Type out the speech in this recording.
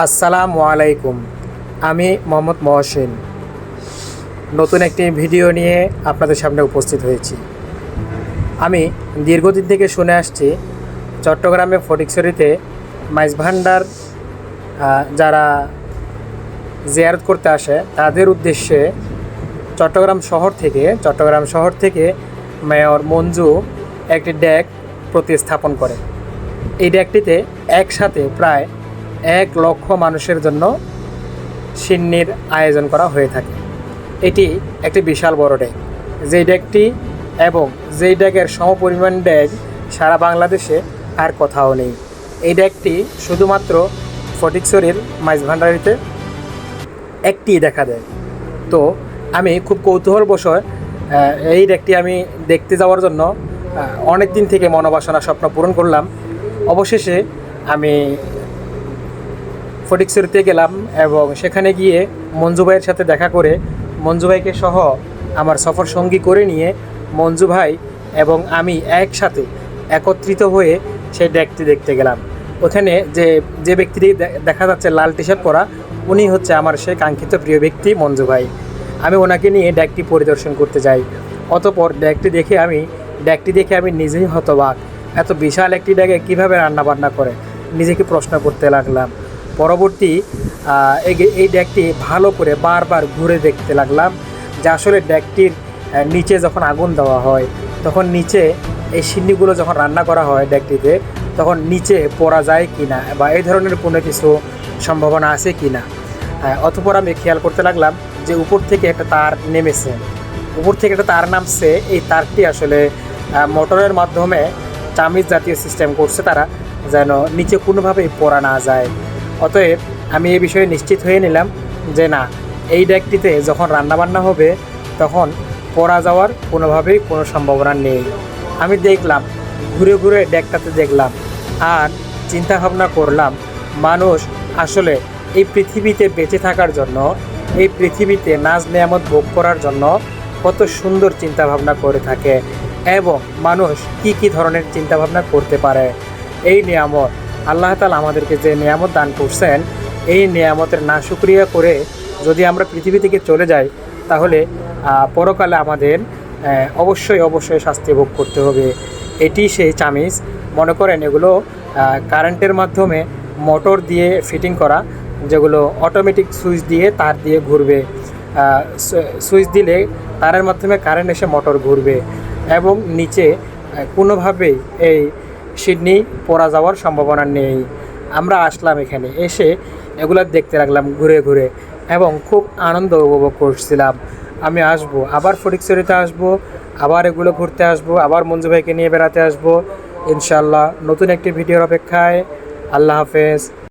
আসসালামু আলাইকুম। আমি মোহাম্মদ মহসিন। নতুন একটি ভিডিও নিয়ে আপনাদের সামনে উপস্থিত হয়েছি। আমি দীর্ঘদিন থেকে শুনে আসছি, চট্টগ্রামে ফটিকছড়িতে মাইজ ভান্ডার যারা জিয়ারত করতে আসে, তাদের উদ্দেশ্যে চট্টগ্রাম শহর থেকে, চট্টগ্রাম শহর থেকে মেয়র মঞ্জু একটি ড্যাক প্রতিস্থাপন করে। এই ড্যাকটিতে একসাথে প্রায় এক লক্ষ মানুষের জন্য সিন্নির আয়োজন করা হয়ে থাকে। এটি একটি বিশাল বড় ড্যাক যেই ড্যাকটি এবং যেই ড্যাকের সমপরিমাণ ড্যাক সারা বাংলাদেশে আর কোথাও নেই। এই ড্যাকটি শুধুমাত্র ফটিকছড়ির মাইজ ভান্ডারিতে একটি দেখা দেয়। তো আমি খুব কৌতূহল বসয় এই ডেকটি আমি দেখতে যাওয়ার জন্য অনেক দিন থেকে মনোবাসনা স্বপ্ন পূরণ করলাম। অবশেষে আমি ফটিকছড়িতে গেলাম এবং সেখানে গিয়ে মঞ্জু ভাইয়ের সাথে দেখা করে মঞ্জু ভাইকে সহ আমার সফর সঙ্গী করে নিয়ে মঞ্জু ভাই এবং আমি একসাথে একত্রিত হয়ে সেই ডেকটি দেখতে গেলাম। ওখানে যে যে ব্যক্তিটি দেখা যাচ্ছে লাল টি শার্ট পরা, উনি হচ্ছে আমার সেই কাঙ্ক্ষিত প্রিয় ব্যক্তি মঞ্জু ভাই। আমি ওনাকে নিয়ে ড্যাকটি পরিদর্শন করতে যাই। অতপর ড্যাকটি দেখে আমি ড্যাকটি দেখে আমি নিজেই হতবাক। এত বিশাল একটি ড্যাগে কীভাবে রান্না বান্না করে? নিজেকে প্রশ্ন করতে লাগলাম। পরবর্তী এই- ড্যাকটি ভালো করে বারবার ঘুরে দেখতে লাগলাম। যে আসলে ড্যাকটির আহ, নিচে যখন আগুন দেওয়া হয় তখন নিচে এই সিন্নিগুলো যখন রান্না করা হয় ড্যাকটিতে তখন নিচে পড়া যায় কি না বা এই ধরনের কোনো কিছু সম্ভাবনা আছে কি না আহ, অতপর আমি খেয়াল করতে লাগলাম যে উপর থেকে একটা তার নেমেছে। উপর থেকে একটা তার নামছে। এই তারটি আসলে মোটরের মাধ্যমে চামিজ জাতীয় সিস্টেম করছে তারা যেন নিচে কোনোভাবেই পড়া না যায়। অতএব আমি এই বিষয়ে নিশ্চিত হয়ে নিলাম যে না, এই ডেকটিতে যখন রান্নাবান্না হবে, তখন পড়া যাওয়ার কোনোভাবেই কোনো সম্ভাবনা নেই। আমি দেখলাম, ঘুরে ঘুরে ডেকটাতে দেখলাম, আর চিন্তা ভাবনা করলাম, মানুষ আসলে এই পৃথিবীতে বেঁচে থাকার জন্য, এই পৃথিবীতে নাজ নেয়ামত ভোগ করার জন্য কত সুন্দর চিন্তা ভাবনা করে থাকে এবং মানুষ কি কি ধরনের চিন্তা ভাবনা করতে পারে। এই নিয়ামত আল্লাহ তালা আমাদেরকে যে নিয়ামত দান করছেন, এই নিয়ামতের না শুক্রিয়া করে যদি আমরা পৃথিবী থেকে চলে যাই, তাহলে পরকালে আমাদের অবশ্যই অবশ্যই শাস্তি ভোগ করতে হবে। এটি সেই চামিজ। মনে করেন এগুলো কারেন্টের মাধ্যমে মোটর দিয়ে ফিটিং করা, যেগুলো অটোমেটিক সুইচ দিয়ে তার দিয়ে ঘুরবে। সুইচ দিলে তারের মাধ্যমে কারেন্ট এসে মোটর ঘুরবে। এবং নিচে কোনোভাবেই এই সিডনি পড়া যাওয়ার সম্ভাবনা নেই। আমরা আসলাম এখানে, এসে এগুলো দেখতে লাগলাম ঘুরে ঘুরে এবং খুব আনন্দ উপভোগ করছিলাম। আমি আসব, আবার ফটিকছড়িতে আসব, আবার এগুলো ঘুরতে আসব, আবার মঞ্জু ভাইকে নিয়ে বেড়াতে আসব। ইনশাল্লাহ নতুন একটি ভিডিওর অপেক্ষায়। আল্লাহ হাফেজ।